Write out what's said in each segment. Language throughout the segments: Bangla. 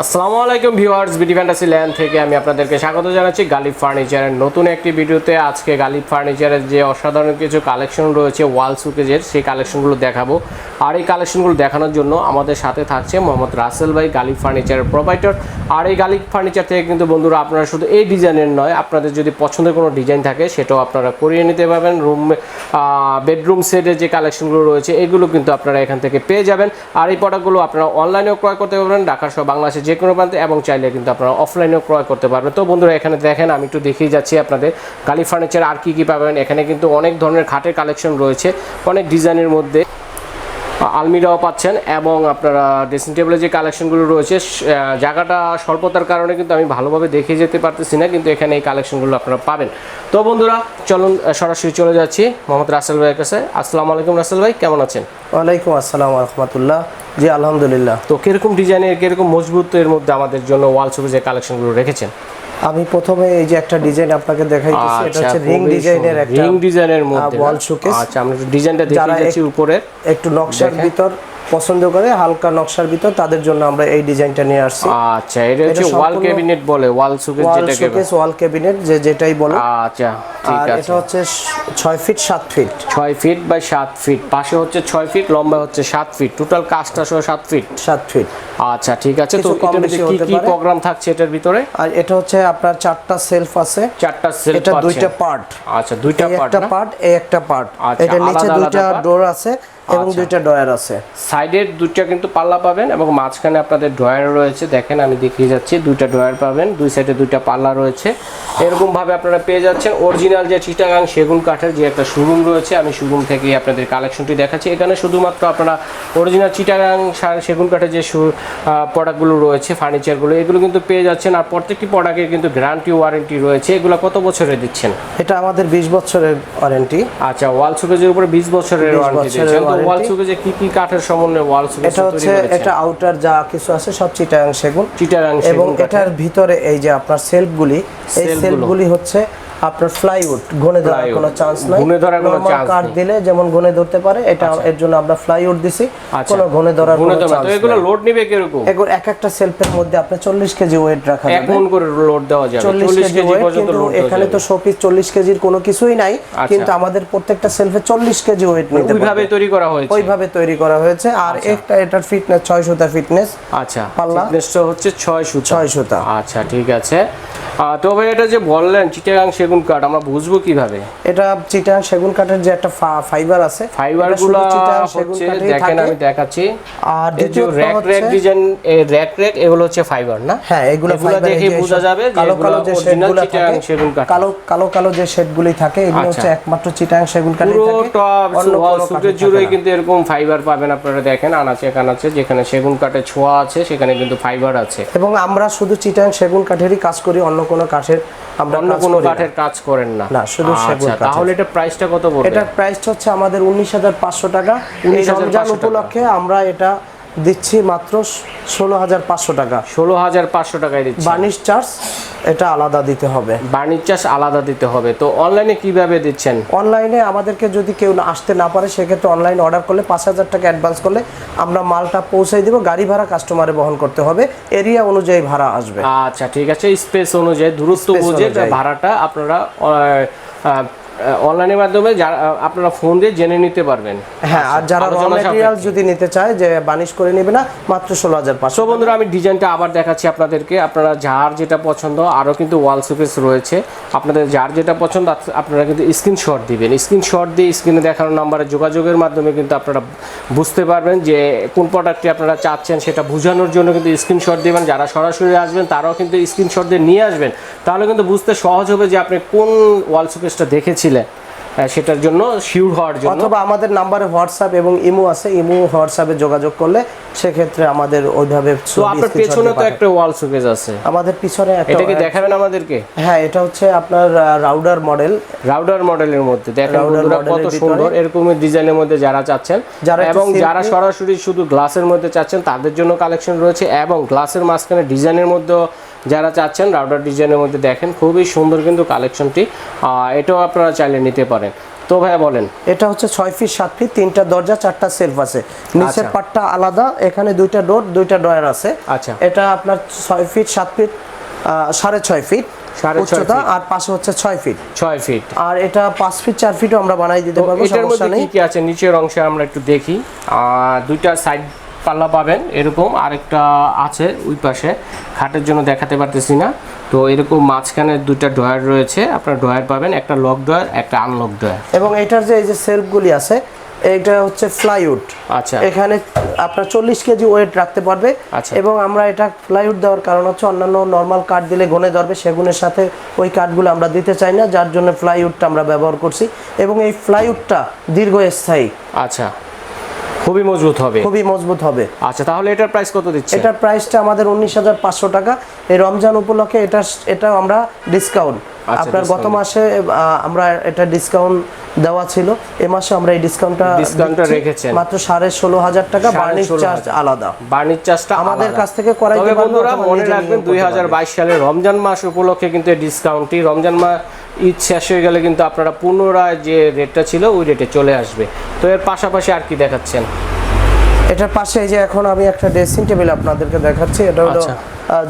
আসসালামু আলাইকুম ভিউয়ার্স, বিডি ফ্যান্টাসি ল্যান্ড থেকে আমি আপনাদেরকে স্বাগত জানাচ্ছি গালিব ফার্নিচারের নতুন একটি ভিডিওতে। আজকে গালিব ফার্নিচারের যে অসাধারণ কিছু কালেকশন রয়েছে, ওয়াল সুকেজের সেই কালেকশনগুলো দেখাবো। আর এই কালেকশনগুলো দেখানোর জন্য আমাদের সাথে থাকছে মোহাম্মদ রাসেল ভাই, গালিব ফার্নিচারের প্রোভাইডার। আর এই গালিব ফার্নিচার থেকে কিন্তু বন্ধুরা, আপনারা শুধু এই ডিজাইনের নয়, আপনাদের যদি পছন্দের কোনো ডিজাইন থাকে, সেটাও আপনারা করিয়ে নিতে পারবেন। রুম বেডরুম সেটের যে কালেকশনগুলো রয়েছে, এগুলো কিন্তু আপনারা এখান থেকে পেয়ে যাবেন। আর এই প্রোডাক্টগুলো আপনারা অনলাইনেও ক্রয় করতে পারবেন, ঢাকা সহ বাংলাদেশের যে কোনো প্রান্তে এবং চাইলে কিন্তু আপনারা অফলাইনেও ক্রয় করতে পারবেন। তো বন্ধুরা, এখানে দেখেন, আমি একটু দেখিয়ে যাচ্ছি আপনাদের কালী ফার্নিচার আর কী কী পাবেন। এখানে কিন্তু অনেক ধরনের খাটের কালেকশন রয়েছে, অনেক ডিজাইনের মধ্যে। আলমিরাও পাচ্ছেন এবং আপনারা ড্রেসিং টেবিলে যে কালেকশনগুলো রয়েছে জায়গাটা স্বল্পতার কারণে কিন্তু আমি ভালোভাবে দেখে যেতে পারতেছি না কিন্তু এখানে এই কালেকশনগুলো আপনারা পাবেন। তো বন্ধুরা চলুন সরাসরি চলে যাচ্ছি মোহাম্মদ রাসেল ভাইয়ের কাছে। আসসালামু আলাইকুম রাসেল ভাই কেমন আছেন? ওয়ালাইকুম আসসালাম রহমতুল্লাহ। জি আলহামদুলিল্লাহ। তো কীরকম ডিজাইনের কীরকম মজবুতের মধ্যে আমাদের জন্য ওয়াল ছবি যে কালেকশনগুলো রেখেছেন? আমি প্রথমে এই যে একটা ডিজাইন আপনাকে দেখাইতেছি এটা হচ্ছে রিং ডিজাইনের একটা রিং ডিজাইনের মধ্যে। wall showcase. আচ্ছা আমরা ডিজাইনটা দেখিয়ে দেখে যাচ্ছি উপরে। একটু নকশার ভিতর পছন্দ করে হালকা নকশার ভিতর তাদের জন্য আমরা এই ডিজাইনটা নিয়ে আসছি। আচ্ছা এটা হচ্ছে ওয়াল ক্যাবিনেট বলে ওয়াল সুকেস ওয়াল যেটাকে শোকেস ওয়াল ক্যাবিনেট যে যেটাই বলো। আচ্ছা ঠিক আছে। এটা হচ্ছে স- ছয় ফিট সাত ফিট ছয় ফিট বাই সাত ফিট পাশে হচ্ছে ছয় ফিট লম্বা হচ্ছে সাত ফিট টোটাল কাজটা সহ সাত ফিট সাত ফিট আচ্ছা ঠিক আছে। তো এটার মধ্যে কি কি প্রোগ্রাম থাকছে এটার ভিতরে? আর এটা হচ্ছে আপনার চারটা সেলফ আছে। চারটা সেল এটা দুইটা পার্ট আচ্ছা দুইটা পার্ট একটা পার্ট এই একটা পার্ট আচ্ছা, এটা নিচে দুইটা ডোর আছে। এবং আচ্ছা। দুইটা ডয়ার আছে। সাইডের দুইটা কিন্তু পাল্লা পাবেন এবং মাঝখানে আপনাদের ড্রয়ার রয়েছে। দেখেন আমি দেখিয়ে যাচ্ছি দুইটা ড্রয়ার পাবেন দুই সাইডে দুইটা পাল্লা রয়েছে। এরকম ভাবে আপনারা পেয়ে যাচ্ছেন অরিজিনাল যে চিটাগাং সেগুন কাঠের যে একটা শোরুম রয়েছে আমি শোরুম থেকে আপনাদের কালেকশনটি দেখাচ্ছি। এখানে শুধুমাত্র আপনারা অরিজিনাল চিটাগাং সেগুন কাঠের যে প্রোডাক্টগুলো রয়েছে ফার্নিচারগুলো এগুলো কিন্তু পেয়ে যাচ্ছেন। আর প্রত্যেকটি প্রোডাক্টের কিন্তু গ্যারান্টি ওয়ারেন্টি রয়েছে। এগুলো কত বছরে দিচ্ছেন? এটা আমাদের বিশ বছরের ওয়ারেন্টি আচ্ছা ওয়াল সুকেজের উপরে বিশ বছরের ওয়ারেন্টি দিচ্ছেন ওয়াল warranty। যে কি কি কাঠের সমন্বয়ে ওয়াল সুকেজ এটা হচ্ছে এটা আউটার যা কিছু আছে সব চিটাং সেগুন চিটাং এবং। এটার ভিতরে এই যে আপনার সেলফগুলি এই। সেলফগুলি হচ্ছে আপনার ফ্লাইউড ঘনে ধরার কোনো চান্স নাই। ঘুণে ধরার কোনো কাঠ নেই। দিলে যেমন ঘনে ধরতে পারে এটা এর জন্য আমরা ফ্লাইউড দিছি। আচ্ছা। কোনো ঘনে ধরার কোনো। চান্স তো এগুলো লোড নিবে কীরকম? এগুলো এক একটা সেলফের মধ্যে আপনি চল্লিশ কেজি ওয়েট রাখা যাবে। মন করে লোড দেওয়া যাবে। চল্লিশ চল্লিশ কেজি কেজি ওয়েট পর্যন্ত লোড এখানে তো শোপিস চল্লিশ কেজির কোনো কিছুই নাই আচ্ছা। কিন্তু আমাদের প্রত্যেকটা সেলফে চল্লিশ কেজি ওয়েট নিতে ওইভাবে তৈরি করা হয়েছে। ওইভাবে তৈরি করা হয়েছে। আর একটা এটার ফিটনেস ছয় সুতার ফিটনেস আচ্ছা। পাল্লা। thickness-টা হচ্ছে ছয় সুতা। ছয় সুতা। আচ্ছা ঠিক আছে। তবে এটা যে বললেন চিটাগাং সেগুন কাঠ আমরা বুঝব কীভাবে এটা চিটাং সেগুন কাঠের যে একটা ফাইবার আছে ফাইবার চিটাং হচ্ছে দেখেন আমি দেখাচ্ছি আর এই যে rack rack design rack rack এগুলো হচ্ছে ফাইবার না হ্যাঁ এগুলো এই দেখেই যে বোঝা যাবে কালো কালো যে শেডগুলো থাকে সেগুন কাঠ। কালো কালো কালো যে শেডগুলি থাকে এগুলো আচ্ছা। হচ্ছে একমাত্র চিটাং সেগুন কাঠেই পুরো টপ ওয়াল থাকে জুড়েই না। কিন্তু এরকম ফাইবার পাবেন আপনারা দেখেন আনাচে কানাচে যেখানে সেগুন কাঠের ছোঁয়া আছে সেখানে কিন্তু ফাইবার আছে এবং আমরা শুধু চিটাং সেগুন কাঠেরই কাজ করি অন্য কোনো কাঠের আমরা অন্য কোনো কাঠের কাজ করেন না। না, শুধু সেগুন কাঠ তাহলে এটা প্রাইসটা কত পড়বে এটার প্রাইসটা হচ্ছে আমাদের উনিশ হাজার পাঁচশো টাকা। এই 19,500 রমজান। উপলক্ষে আমরা এটা দিচ্ছি মাত্র ষোলো হাজার পাঁচশো টাকা। ষোলো হাজার পাঁচশো টাকায় দিচ্ছে। বার্নিশ চার্জ এটা আলাদা দিতে হবে। বাণিজ্য চার্জ আলাদা দিতে হবে। তো অনলাইনে কীভাবে দিচ্ছেন? অনলাইনে আমাদেরকে যদি কেউ আসতে না পারে সেক্ষেত্রে অনলাইন অর্ডার করলে পাঁচ হাজার টাকা অ্যাডভান্স করলে আমরা মালটা পৌঁছাই দেবো। গাড়ি ভাড়া কাস্টমারে বহন করতে হবে। এরিয়া অনুযায়ী ভাড়া আসবে। আচ্ছা ঠিক আছে। স্পেস অনুযায়ী দূরত্ব বুঝে অনুযায়ী। ভাড়াটা আপনারা অনলাইনের মাধ্যমে যারা আপনারা ফোন দিয়ে জেনে নিতে পারবেন। হ্যাঁ আর যারা র মেটেরিয়াল যদি নিতে চায় যে বানিশ করে নেবে না মাত্র ষোলো হাজার পাঁচশো বন্ধুরা আমি ডিজাইনটা আবার দেখাচ্ছি আপনাদেরকে। আপনারা যার যেটা পছন্দ আরও কিন্তু ওয়াল সুপেস রয়েছে। আপনাদের যার যেটা পছন্দ আপনারা কিন্তু স্ক্রিনশট দিবেন। স্ক্রিনশট দিয়ে স্ক্রিনে দেখানো নাম্বারে যোগাযোগের মাধ্যমে কিন্তু আপনারা বুঝতে পারবেন যে কোন প্রোডাক্টটি আপনারা চাচ্ছেন সেটা বোঝানোর জন্য কিন্তু স্ক্রিনশট দিবেন। যারা সরাসরি আসবেন তারাও কিন্তু স্ক্রিনশট দিয়ে নিয়ে আসবেন। তাহলে কিন্তু বুঝতে সহজ হবে যে আপনি কোন ওয়াল সুপেসটা দেখেছিলেন। আহ, সেটার জন্য শিওর হওয়ার জন্য। অথবা আমাদের নাম্বারে হোয়াটসঅ্যাপ এবং ইমো আছে ইমো হোয়াটসঅ্যাপে যোগাযোগ করলে সেক্ষেত্রে আমাদের ওইভাবে তো আপনার পেছনে তো একটা ওয়াল সুকেস আছে। আমাদের পিছনে একটা এটা কি দেখাবেন আমাদেরকে? হ্যাঁ এটা হচ্ছে আপনার রাউডার মডেল রাউডার মডেলের মধ্যে। দেখেন বন্ধুরা কত সুন্দর এরকম ডিজাইনের মধ্যে যারা চাচ্ছেন যারা এবং যারা সরাসরি শুধু গ্লাসের মধ্যে চাচ্ছেন তাদের জন্য কালেকশন রয়েছে এবং গ্লাসের মাঝখানে ডিজাইনের মধ্যে যারা চাচ্ছেন রাউডার ডিজাইনের মধ্যে দেখেন খুবই সুন্দর কিন্তু কালেকশনটি এটাও আপনারা চাইলে নিতে পারেন। তো ভাইয়া বলেন। এটা হচ্ছে ছয় ফিট সাত ফিট তিনটা দরজা চারটা সেলফ আছে। নিচের আচ্ছা। পাটটা আলাদা এখানে দুইটা ডোর দুইটা ডয়ার আছে। আচ্ছা। এটা আপনার ছয় ফিট সাত ফিট সাড়ে ছয় ফিট উচ্চতা ফিট। আর পাশে হচ্ছে ছয় ফিট। ছয় ফিট। আর এটা পাঁচ ফিট চার ফিটও আমরা বানাই দিতে পারব সমস্যা নেই। কি আছে? নিচের অংশে আমরা একটু দেখি। আর দুইটা সাইড পাল্লা পাবেন এরকম আরেকটা আছে ওই পাশে। খাটের জন্য দেখাতে পারতেছি না। তো এরকম মাঝখানে দুইটা ডয়ার রয়েছে আপনার ডয়ার পাবেন একটা লক ডয়ার একটা আনলক ডয়ার এবং এটার যে এই যে সেলফগুলি আছে এটা হচ্ছে ফ্লাইউড আচ্ছা। এখানে আপনার চল্লিশ কেজি ওয়েট রাখতে পারবে। আচ্ছা। এবং আমরা এটা ফ্লাইউড দেওয়ার কারণ হচ্ছে অন্যান্য নর্মাল কাঠ দিলে গনে ধরবে সেগুনের সাথে ওই কাঠগুলো আমরা দিতে চাই না যার জন্য ফ্লাইউডটা আমরা ব্যবহার করছি। এবং এই ফ্লাইউডটা দীর্ঘস্থায়ী। আচ্ছা। খুবই মজবুত হবে। খুবই মজবুত হবে। আচ্ছা তাহলে এটার প্রাইস কত দিচ্ছে? এটার প্রাইসটা আমাদের উনিশ হাজার পাঁচশো টাকা। এই রমজান উপলক্ষে এটা এটা আমরা ডিসকাউন্ট আচ্ছা, আপনার গত মাসে আমরা এটা ডিসকাউন্ট দেওয়া ছিল। এ মাসে আমরা এই ডিসকাউন্টটা দিচ্ছি। রেখেছেন। মাত্র সাড়ে ষোলো হাজার টাকা বার্নিশ চার্জ আলাদা। বার্নিশ চার্জটা আমাদের কাছ থেকে করাইতে তবে বন্ধুরা মনে রাখবেন দুই হাজার। বাইশ সালে রমজান মাস উপলক্ষে কিন্তু এই ডিসকাউন্টটি রমজান মাস ঈদ শেষ হয়ে গেলে কিন্তু আপনারা পুনরায় যে রেটটা ছিল ওই রেটে চলে আসবে। তো এর পাশাপাশি আর কি দেখাচ্ছেন? এটার পাশে এই যে এখন আমি একটা ড্রেসিং টেবিল আপনাদেরকে দেখাচ্ছি। এটা হলো আচ্ছা।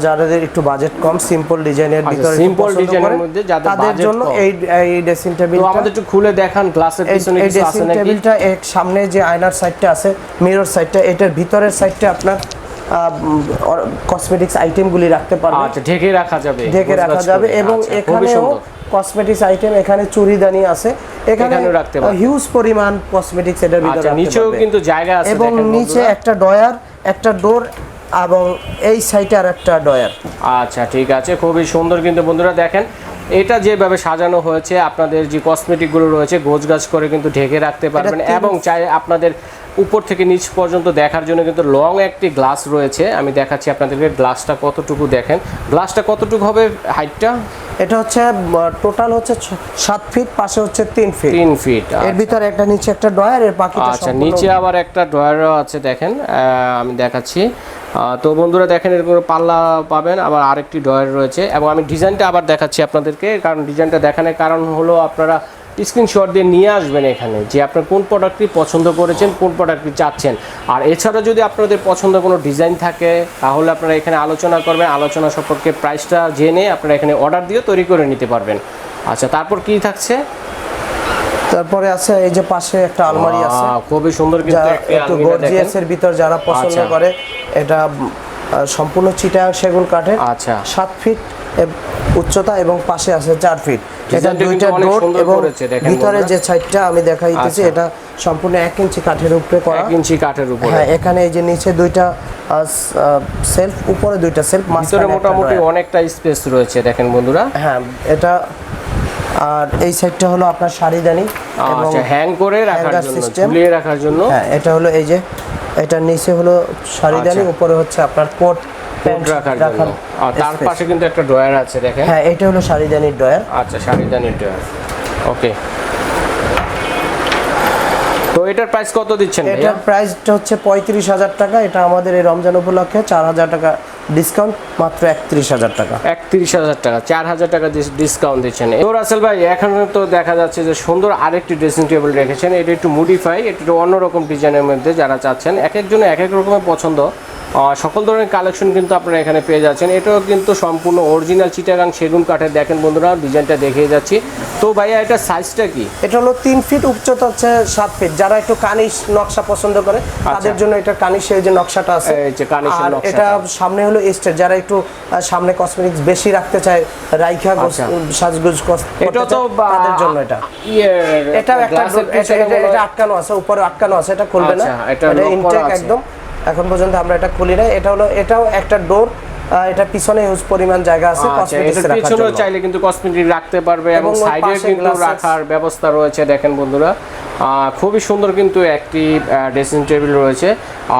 যাদের একটু বাজেট কম সিম্পল ডিজাইনের আচ্ছা, ভিতরে এর করে, মধ্যে যাদের তাদের জন্য এই এই ড্রেসিং তো টেবিলটা আমাদের একটু খুলে দেখান গ্লাসের এই পিছনে কিছু আছে নাকি? টেবিলটা এক সামনে যে আয়নার সাইডটা আছে মিরর সাইডটা এটার ভিতরের সাইডটা আপনার কসমেটিক্স আইটেমগুলি রাখতে পারবেন আচ্ছা ঢেকে রাখা যাবে ঢেকে রাখা যাবে এবং আচ্ছা, এখানেও। কসমেটিক্স আইটেম এখানে চুড়িদানি আছে। এখানে রাখতে। হিউজ পরিমাণ কসমেটিক্স এটার ভিতরে আচ্ছা নিচেও কিন্তু জায়গা আছে এবং নিচে একটা ডয়ার একটা ডোর এবং এই সাইডে আর একটা ডয়ার আচ্ছা ঠিক আছে খুবই সুন্দর কিন্তু বন্ধুরা দেখেন এটা যেভাবে সাজানো হয়েছে আপনাদের যে কসমেটিকগুলো রয়েছে গোছগাছ করে কিন্তু ঢেকে রাখতে পারবেন এবং চাই আপনাদের উপর থেকে নিচ পর্যন্ত দেখার জন্য কিন্তু লং একটি গ্লাস রয়েছে। আমি দেখাচ্ছি আপনাদেরকে গ্লাসটা কতটুকু দেখেন। গ্লাসটা কতটুকু হবে হাইটটা এটা হচ্ছে টোটাল হচ্ছে সাত ফিট পাশে হচ্ছে তিন ফিট তিন ফিট এর ভিতরে একটা নিচে একটা ডয়ার এর বাকিটা আচ্ছা নিচে আবার একটা ড্রয়ারও আছে দেখেন আমি দেখাচ্ছি। তো বন্ধুরা দেখেন এরকম পাল্লা পাবেন আবার আরেকটি ড্রয়ার রয়েছে। এবং আমি ডিজাইনটা আবার দেখাচ্ছি আপনাদেরকে কারণ ডিজাইনটা দেখানোর কারণ হলো আপনারা স্ক্রিনশট দিয়ে নিয়ে আসবেন এখানে যে আপনার কোন প্রোডাক্টটি পছন্দ করেছেন কোন প্রোডাক্টটি চাচ্ছেন। আর এছাড়া যদি আপনাদের পছন্দ কোনো ডিজাইন থাকে তাহলে আপনারা এখানে আলোচনা করবেন। আলোচনা সম্পর্কে প্রাইসটা জেনে আপনারা এখানে অর্ডার দিয়ে তৈরি করে নিতে পারবেন। আচ্ছা তারপর কি থাকছে? তারপরে আছে এই যে পাশে একটা আলমারি আছে। খুবই সুন্দর কিন্তু একটি গর্জিয়াস এর ভিতর যারা পছন্দ আচ্ছা। করে এটা সম্পূর্ণ চিটাং সেগুন কাঠের। আচ্ছা। সাত ফিট উচ্চতা এবং পাশে আছে চার ফিট এটা দুইটা ডোর এবং ভিতরে যে সাইডটা আমি দেখাইতেছি আচ্ছা। এটা সম্পূর্ণ এক ইঞ্চি কাঠের উপরে করা। এক ইঞ্চি কাঠের উপরে। হ্যাঁ এখানে এই যে নিচে দুইটা সেলফ উপরে দুইটা সেলফ ভিতরে মোটামুটি অনেকটা স্পেস রয়েছে দেখেন বন্ধুরা। হ্যাঁ এটা আর এই সাইডটা হলো আপনার শাড়িদানি এবং আচ্ছা হ্যাং করে রাখার জন্য ঝুলিয়ে রাখার জন্য। হ্যাঁ এটা হলো এই যে এটার নিচে হলো শাড়িদানি আচ্ছা। উপরে হচ্ছে আপনার কোট কোট রাখার জন্য। আর তার পাশে কিন্তু একটা ড্রয়ার আছে দেখেন। হ্যাঁ এটা হলো শাড়িদানির ডয়ার আচ্ছা শাড়িদানির ড্রয়ার। ওকে। তো এটার প্রাইস কত দিচ্ছেন এটার প্রাইসটা হচ্ছে পঁয়ত্রিশ হাজার টাকা। এটা আমাদের এই রমজান উপলক্ষে চার হাজার টাকা ডিসকাউন্ট মাত্র একত্রিশ হাজার টাকা। একত্রিশ হাজার টাকা চার হাজার টাকা ডিসকাউন্ট দিচ্ছেন। তো রাসেল ভাই এখানে তো দেখা যাচ্ছে যে সুন্দর আরেকটি ড্রেসিং টেবিল রেখেছেন। এটা একটু মডিফাই একটু অন্যরকম ডিজাইনের মধ্যে যারা চাচ্ছেন এক একজনের এক এক রকমের পছন্দ। সকল ধরনের কালেকশন কিন্তু আপনারা এখানে পেয়ে যাচ্ছেন। এটাও কিন্তু সম্পূর্ণ অরিজিনাল চিটাগাং সেগুন কাঠের দেখেন বন্ধুরা ডিজাইনটা দেখিয়ে যাচ্ছি। তো ভাইয়া এটা সাইজটা কি? এটা হলো তিন ফিট উচ্চতা হচ্ছে সাত ফিট যারা একটু কানিশ নকশা পছন্দ করে তাদের জন্য এটা কানিশের যে নকশাটা আছে। এই যে কানিশের আর এটা সামনে হলো স্টেট যারা একটু সামনে কসমেটিক্স বেশি রাখতে চায় রাইখা আচ্ছা। সাজগোজ এটা তো তাদের জন্য এটা। এটাও একটা এটা- এটা- এটা আটকানো আছে উপরে আটকানো আছে এটা খুলবে না। আচ্ছা, এটা এটা ইনটেক একদম এখন পর্যন্ত আমরা এটা খুলি না এটা হলো এটাও একটা ডোর এটা পিছনে হিউজ পরিমাণ জায়গা আছে আচ্ছা কসমেটিক্স রাখার পিছনেও জন্য। চাইলে কিন্তু কসমেটিক রাখতে পারবে এবং সাইডে কিন্তু রাখার ব্যবস্থা রয়েছে দেখেন বন্ধুরা। খুবই সুন্দর কিন্তু একটি ড্রেসিং টেবিল রয়েছে।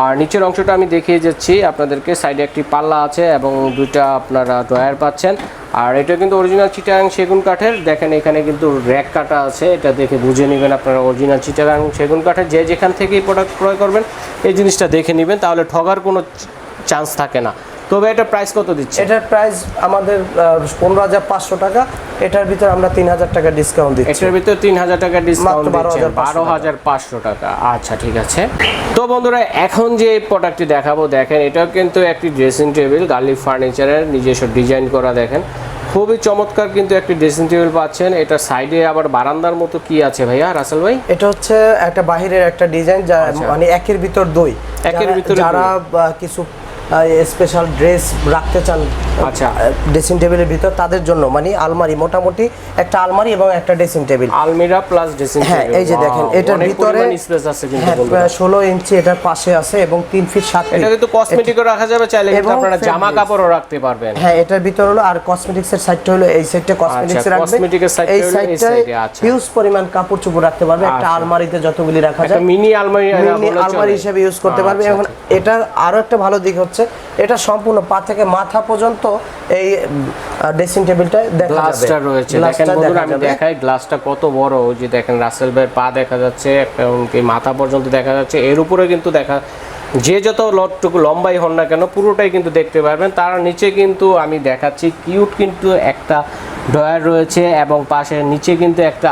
আর নিচের অংশটা আমি দেখিয়ে যাচ্ছি, আপনাদেরকে সাইডে একটি পাল্লা আছে এবং দুইটা আপনারা ড্রয়ার পাচ্ছেন। আর এটা কিন্তু অরিজিনাল চিটাগাং সেগুন কাঠের। দেখেন এখানে কিন্তু র্যাক কাটা আছে, এটা দেখে বুঝে নেবেন আপনারা অরিজিনাল চিটাগাং সেগুন কাঠের। যে যেখান থেকেই প্রোডাক্ট ক্রয় করবেন, এই জিনিসটা দেখে নেবেন, তাহলে ঠগার কোনো চান্স থাকে না। তবে এটা প্রাইস কত দিচ্ছে? এটার প্রাইস আমাদের পনেরো হাজার পাঁচশো টাকা। এটার ভিতরে আমরা তিন হাজার টাকা ডিসকাউন্ট দিচ্ছি। এটার ভিতরে তিন হাজার টাকা ডিসকাউন্ট 12,500 বারো হাজার পাঁচশো টাকা। আচ্ছা ঠিক আছে। তো বন্ধুরা এখন যে প্রোডাক্টটি দেখাবো দেখেন এটাও কিন্তু একটি ড্রেসিং টেবিল গার্লিক ফার্নিচারের নিজস্ব ডিজাইন করা দেখেন। খুবই চমৎকার কিন্তু একটি ড্রেসিং টেবিল পাচ্ছেন। এটা সাইডে আবার বারান্দার মতো কি আছে ভাইয়া রাসেল ভাই? এটা হচ্ছে একটা বাহিরের একটা ডিজাইন যা মানে একের ভিতর দুই। একের ভিতর ভিতরে যারা কিছু স্পেশাল ড্রেস রাখতে চান আচ্ছা। ড্রেসিং টেবিলের ভিতর তাদের জন্য মানে আলমারি মোটামুটি একটা আলমারি এবং একটা ড্রেসিং টেবিল আলমিরা প্লাস ড্রেসিং হ্যাঁ এই যে দেখেন এটার ভিতরে স্পেস আছে কিন্তু হ্যাঁ বন্ধুরা। ষোলো ইঞ্চি এটার পাশে আছে এবং তিন ফিট সাত এটা কিন্তু কসমেটিকও রাখা যাবে চাইলে কিন্তু আপনারা জামা কাপড়ও রাখতে পারবেন হ্যাঁ এটার ভিতর হলো আর কসমেটিক্স এর সাইডটা হলো এই সাইডটা কসমেটিক্স আচ্ছা, রাখবে এর side এই side এ, আচ্ছা। হিউজ পরিমাণ কাপড় চোপড় রাখতে পারবে একটা আচ্ছা। আলমারিতে যতগুলি রাখা যায় মিনি আলমারি মিনি আলমারি হিসেবে ইউজ করতে পারবে এখন এটার আরও একটা ভালো দিক হচ্ছে এটা সম্পূর্ণ পা থেকে মাথা পর্যন্ত এই ড্রেসিং টেবিলটা দেখা গ্লাসটা রয়েছে। দেখেন বন্ধুরা আমি দেখাই গ্লাসটা কত বড়। যে দেখেন রাসেল ভাইয়ের পা দেখা যাচ্ছে এমনকি মাথা পর্যন্ত দেখা যাচ্ছে। এর উপরে কিন্তু দেখা যে যত লটটুকু লম্বাই হন না কেন পুরোটাই কিন্তু দেখতে পারবেন। তার নিচে কিন্তু আমি দেখাচ্ছি কিউট কিন্তু একটা ডয়ার রয়েছে এবং পাশে নিচে কিন্তু একটা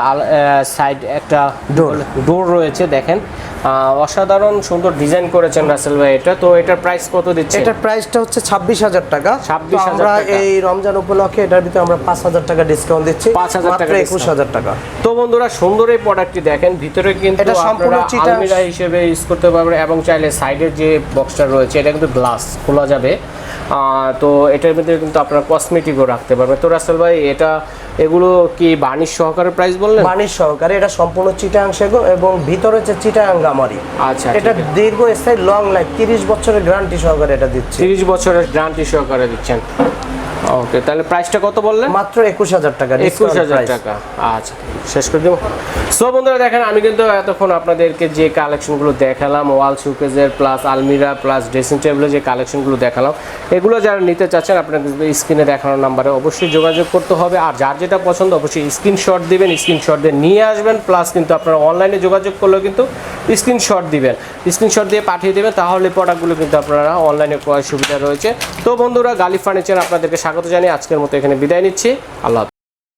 সাইড একটা ডোর ডোর রয়েছে দেখেন। আহ, অসাধারণ সুন্দর ডিজাইন করেছেন রাসেল ভাই এটা। তো এটার প্রাইস কত দিচ্ছে এটার প্রাইসটা হচ্ছে ছাব্বিশ হাজার টাকা। 26,000 তো আমরা টাকা। এই রমজান উপলক্ষে এটার ভিতরে আমরা পাঁচ হাজার টাকা ডিসকাউন্ট দিচ্ছি। 5,000 টাকা মাত্র discount। একুশ হাজার টাকা। তো বন্ধুরা সুন্দর এই প্রোডাক্টটি দেখেন। ভিতরে কিন্তু এটা সম্পূর্ণ আলমিরা হিসেবে ইউজ করতে পারবেন এবং চাইলে সাইডের যে বক্সটা রয়েছে এটা কিন্তু গ্লাস খোলা যাবে। আহ, তো এটার ভিতরে কিন্তু আপনারা কসমেটিকও রাখতে পারবেন। তো রাসেল ভাই এটা এগুলো কি বার্নিশ সহকারে প্রাইস বললেন? বাণিজ্য সহকারে এটা সম্পূর্ণ চিটাং সেগো এবং ভিতরে হচ্ছে চিটাং গামারি। আচ্ছা এটা দীর্ঘ স্থায়ী লং লাইফ তিরিশ বছরের গ্যারান্টি সহকারে এটা দিচ্ছে। তিরিশ বছরের গ্যারান্টি সহকারে দিচ্ছেন। ওকে তাহলে প্রাইসটা কত বললেন? মাত্র একুশ হাজার টাকা একুশ হাজার। টাকা। আচ্ছা শেষ করে দেবো। সো বন্ধুরা দেখেন আমি কিন্তু এতক্ষণ আপনাদেরকে যে কালেকশনগুলো দেখালাম ওয়াল শোকেজের প্লাস আলমিরা প্লাস ড্রেসিং টেবিলের যে কালেকশনগুলো দেখালাম এগুলো যারা নিতে চাচ্ছেন আপনাদের স্ক্রিনে দেখানোর নাম্বারে অবশ্যই যোগাযোগ করতে হবে। আর যার যেটা পছন্দ অবশ্যই স্ক্রিনশট দিবেন স্ক্রিনশট দিয়ে নিয়ে আসবেন প্লাস কিন্তু আপনারা অনলাইনে যোগাযোগ করলেও কিন্তু স্ক্রিনশট দিবেন। স্ক্রিনশট দিয়ে পাঠিয়ে দেবেন তাহলে প্রোডাক্টগুলো কিন্তু আপনারা অনলাইনে ক্রয় সুবিধা রয়েছে। তো বন্ধুরা গালি ফার্নিচার আপনাদেরকে স্বাগত জানিয়ে আজকের মতো এখানে বিদায় নিচ্ছি। আল্লাহ